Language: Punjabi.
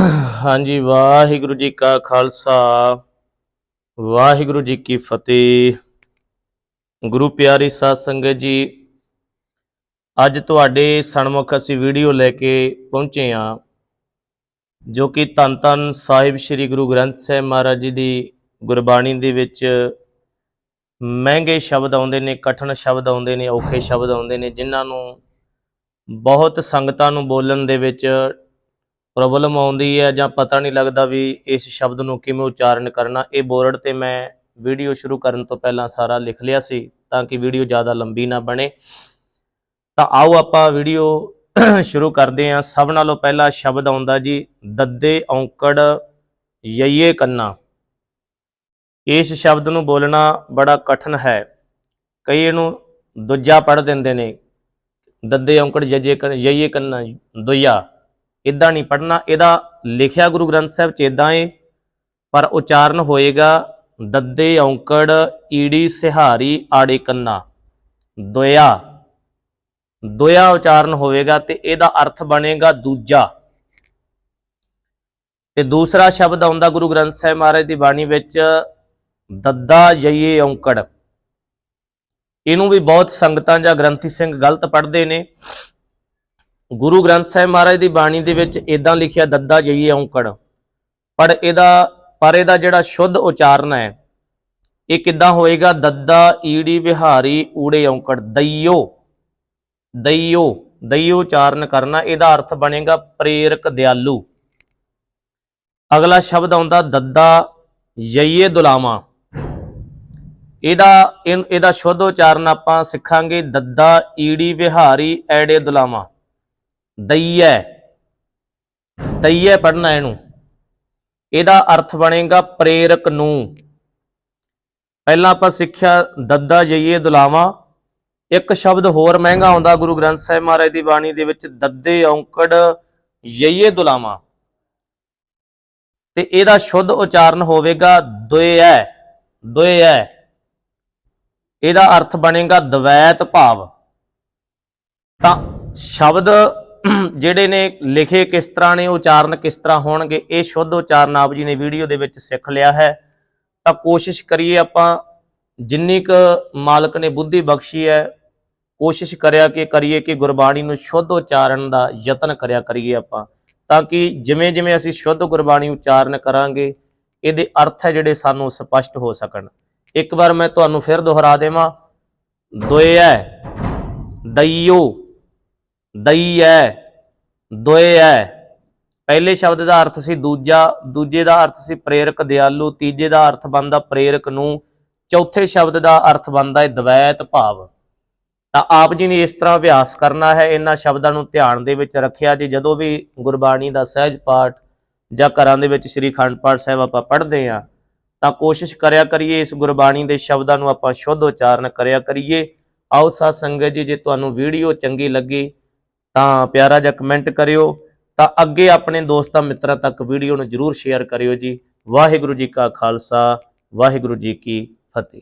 ਹਾਂਜੀ, ਵਾਹਿਗੁਰੂ ਜੀ ਕਾ ਖਾਲਸਾ, ਵਾਹਿਗੁਰੂ ਜੀ ਕੀ ਫਤਿਹ। ਗੁਰੂ ਪਿਆਰੀ ਸਾਧ ਸੰਗਤ ਜੀ, ਅੱਜ ਤੁਹਾਡੇ ਸਨਮੁਖ ਅਸੀਂ ਵੀਡੀਓ ਲੈ ਕੇ ਪਹੁੰਚੇ ਹਾਂ, ਜੋ ਕਿ ਧੰਨ ਧੰਨ ਸਾਹਿਬ ਸ੍ਰੀ ਗੁਰੂ ਗ੍ਰੰਥ ਸਾਹਿਬ ਮਹਾਰਾਜ ਜੀ ਦੀ ਗੁਰਬਾਣੀ ਦੇ ਵਿੱਚ ਮਹਿੰਗੇ ਸ਼ਬਦ ਆਉਂਦੇ ਨੇ, ਕਠਨ ਸ਼ਬਦ ਆਉਂਦੇ ਨੇ, ਔਖੇ ਸ਼ਬਦ ਆਉਂਦੇ ਨੇ, ਜਿਨ੍ਹਾਂ ਨੂੰ ਬਹੁਤ ਸੰਗਤਾਂ ਨੂੰ ਬੋਲਣ ਦੇ ਵਿੱਚ ਪ੍ਰੋਬਲਮ ਆਉਂਦੀ ਹੈ ਜਾਂ ਪਤਾ ਨਹੀਂ ਲੱਗਦਾ ਵੀ ਇਸ ਸ਼ਬਦ ਨੂੰ ਕਿਵੇਂ ਉਚਾਰਨ ਕਰਨਾ। ਇਹ ਬੋਰਡ ਤੇ ਮੈਂ ਵੀਡੀਓ ਸ਼ੁਰੂ ਕਰਨ ਤੋਂ ਪਹਿਲਾਂ ਸਾਰਾ ਲਿਖ ਲਿਆ ਸੀ ਤਾਂ ਕਿ ਵੀਡੀਓ ਜ਼ਿਆਦਾ ਲੰਬੀ ਨਾ ਬਣੇ। ਤਾਂ ਆਓ ਆਪਾਂ ਵੀਡੀਓ ਸ਼ੁਰੂ ਕਰਦੇ ਹਾਂ। ਸਭ ਨਾਲੋਂ ਪਹਿਲਾ ਸ਼ਬਦ ਆਉਂਦਾ ਜੀ, ਦੱਦੇ ਔਂਕੜ ਯਈਏ ਕੰਨਾ। ਇਸ ਸ਼ਬਦ ਨੂੰ ਬੋਲਣਾ ਬੜਾ ਕਠਿਨ ਹੈ। ਕਈ ਇਹਨੂੰ ਦੂਜਾ ਪੜ੍ਹ ਦਿੰਦੇ ਨੇ। ਦੱਦੇ ਔਂਕੜ ਯਜੇ ਯਈਏ ਕੰਨਾ ਦੁਇਆ ਇਦਾਂ ਨਹੀਂ ਪੜਨਾ ਇਹਦਾ ਲਿਖਿਆ ਗੁਰੂ ਗ੍ਰੰਥ ਸਾਹਿਬ ਚ ਇਦਾਂ ਏ, ਪਰ ਉਚਾਰਨ ਹੋਏਗਾ, ਦੱਦੇ ਔਂਕੜ ਈੜੀ ਸਿਹਾਰੀ ਆੜੇ ਕੰਨਾ। ਦੁਇਆ। ਦੋਇਆ ਉਚਾਰਨ ਹੋਵੇਗਾ ਤੇ ਇਹਦਾ ਅਰਥ ਬਣੇਗਾ ਦੂਜਾ। ਤੇ ਦੂਸਰਾ ਸ਼ਬਦ ਆਉਂਦਾ ਗੁਰੂ ਗ੍ਰੰਥ ਸਾਹਿਬ ਮਹਾਰਾਜ ਦੀ ਬਾਣੀ ਵਿੱਚ, ਦੱਦਾ ਜਈਏ ਔਂਕੜ। ਇਹਨੂੰ ਵੀ ਬਹੁਤ ਸੰਗਤਾਂ ਜਾਂ ਗ੍ਰੰਥੀ ਸਿੰਘ ਗਲਤ ਪੜ੍ਹਦੇ ਨੇ। ਗੁਰੂ ਗ੍ਰੰਥ ਸਾਹਿਬ ਮਹਾਰਾਜ ਦੀ ਬਾਣੀ ਦੇ ਵਿੱਚ ਇਦਾਂ ਲਿਖਿਆ, ਦੱਦਾ ਜਈਏ ਔਂਕੜ। ਪਰ ਇਹਦਾ ਪਰ ਇਹਦਾ ਜਿਹੜਾ ਸ਼ੁੱਧ ਉਚਾਰਨ ਹੈ ਇਹ ਕਿੱਦਾਂ ਹੋਏਗਾ? ਦੱਦਾ ਈੜੀ ਵਿਹਾਰੀ ਊੜੇ ਔਂਕੜ, ਦਈਓ। ਦਈਓ ਦਈਓ ਉਚਾਰਨ ਕਰਨਾ, ਇਹਦਾ ਅਰਥ ਬਣੇਗਾ ਪ੍ਰੇਰਕ ਦਿਆਲੂ। ਅਗਲਾ ਸ਼ਬਦ ਆਉਂਦਾ, ਦੱਦਾ ਯਈਏ ਦੁਲਾਮਾ ਇਹਦਾ ਇਨ- ਇਹਦਾ ਸ਼ੁੱਧ ਉਚਾਰਨ ਆਪਾਂ ਸਿੱਖਾਂਗੇ, ਦੱਦਾ ਈੜੀ ਵਿਹਾਰੀ ਐੜੇ ਦੁਲਾਮਾ ਦਈਐ। ਦਈਐ ਪੜਨਾ ਇਹਨੂੰ। ਇਹਦਾ ਅਰਥ ਬਣੇਗਾ ਪ੍ਰੇਰਕ ਨੂੰ। ਪਹਿਲਾਂ ਆਪਾਂ ਸਿੱਖਿਆ ਦੱਦਾ ਜਈਏ ਦੁਲਾਵਾ। ਇੱਕ ਸ਼ਬਦ ਹੋਰ ਮਹਿੰਗਾ ਆਉਂਦਾ ਗੁਰੂ ਗ੍ਰੰਥ ਸਾਹਿਬ ਮਹਾਰਾਜ ਦੀ ਬਾਣੀ ਦੇ ਵਿੱਚ, ਦੱਦੇ ਔਂਕੜ ਯਈਏ ਦੁਲਾਵਾ। ਤੇ ਇਹਦਾ ਸ਼ੁੱਧ ਉਚਾਰਨ ਹੋਵੇਗਾ ਦੁਇਐ ਦੁਇਐ। ਇਹਦਾ ਅਰਥ ਬਣੇਗਾ ਦਵੈਤ ਭਾਵ। ਤਾਂ ਸ਼ਬਦ ਜਿਹੜੇ ਨੇ ਲਿਖੇ ਕਿਸ ਤਰ੍ਹਾਂ ਨੇ, ਉਚਾਰਨ ਕਿਸ ਤਰ੍ਹਾਂ ਹੋਣਗੇ, ਇਹ ਸ਼ੁੱਧ ਉਚਾਰਨ ਆਪ ਜੀ ਨੇ ਵੀਡੀਓ ਦੇ ਵਿੱਚ ਸਿੱਖ ਲਿਆ ਹੈ। ਤਾਂ ਕੋਸ਼ਿਸ਼ ਕਰੀਏ ਆਪਾਂ, ਜਿੰਨੀ ਕੁ ਮਾਲਕ ਨੇ ਬੁੱਧੀ ਬਖਸ਼ੀ ਹੈ, ਕੋਸ਼ਿਸ਼ ਕਰਿਆ ਕਿ, ਕਰੀਏ ਕਿ ਗੁਰਬਾਣੀ ਨੂੰ ਸ਼ੁੱਧ ਉਚਾਰਨ ਦਾ ਯਤਨ ਕਰਿਆ ਕਰੀਏ ਆਪਾਂ, ਤਾਂ ਕਿ ਜਿਵੇਂ ਜਿਵੇਂ ਅਸੀਂ ਸ਼ੁੱਧ ਗੁਰਬਾਣੀ ਉਚਾਰਨ ਕਰਾਂਗੇ, ਇਹਦੇ ਅਰਥ ਹੈ ਜਿਹੜੇ ਸਾਨੂੰ ਸਪਸ਼ਟ ਹੋ ਸਕਣ। ਇੱਕ ਵਾਰ ਮੈਂ ਤੁਹਾਨੂੰ ਫਿਰ ਦੁਹਰਾ ਦੇਵਾਂ। ਦੁਇਐ ਦਈਓ ਦਈ ਹੈ ਦੋਏ ਹੈ ਪਹਿਲੇ ਸ਼ਬਦ ਦਾ ਅਰਥ ਸੀ ਦੂਜਾ, ਦੂਜੇ ਦਾ ਅਰਥ ਸੀ ਪ੍ਰੇਰਕ ਦਿਆਲੂ, ਤੀਜੇ ਦਾ ਅਰਥ ਬਣਦਾ ਪ੍ਰੇਰਕ ਨੂੰ, ਚੌਥੇ ਸ਼ਬਦ ਦਾ ਅਰਥ ਬਣਦਾ ਹੈ ਦਵੈਤ ਭਾਵ। ਤਾਂ ਆਪ ਜੀ ਨੇ ਇਸ ਤਰ੍ਹਾਂ ਅਭਿਆਸ ਕਰਨਾ ਹੈ, ਇਹਨਾਂ ਸ਼ਬਦਾਂ ਨੂੰ ਧਿਆਨ ਦੇ ਵਿੱਚ ਰੱਖਿਆ ਜੇ ਜਦੋਂ ਵੀ ਗੁਰਬਾਣੀ ਦਾ ਸਹਿਜ ਪਾਠ ਜਾਂ ਘਰਾਂ ਦੇ ਵਿੱਚ ਸ੍ਰੀ ਖੰਡ ਪਾਠ ਸਾਹਿਬ ਆਪਾਂ ਪੜ੍ਹਦੇ ਆ ਤਾਂ ਕੋਸ਼ਿਸ਼ ਕਰਿਆ ਕਰੀਏ ਇਸ ਗੁਰਬਾਣੀ ਦੇ ਸ਼ਬਦਾਂ ਨੂੰ ਆਪਾਂ ਸ਼ੁੱਧ ਉਚਾਰਨ ਕਰਿਆ ਕਰੀਏ। ਆਓ ਸਾਧ ਸੰਗਤ ਜੀ, ਜੇ ਤੁਹਾਨੂੰ ਵੀਡੀਓ ਚੰਗੀ ਲੱਗੀ ਤਾਂ ਪਿਆਰਾ ਜਿਹਾ ਕਮੈਂਟ ਕਰਿਓ, ਤਾਂ ਅੱਗੇ ਆਪਣੇ ਦੋਸਤਾਂ ਮਿੱਤਰਾਂ ਤੱਕ ਵੀਡੀਓ ਨੂੰ ਜਰੂਰ ਸ਼ੇਅਰ ਕਰਿਓ ਜੀ। ਵਾਹਿਗੁਰੂ ਜੀ ਕਾ ਖਾਲਸਾ, ਵਾਹਿਗੁਰੂ ਜੀ ਕੀ ਫਤਿਹ।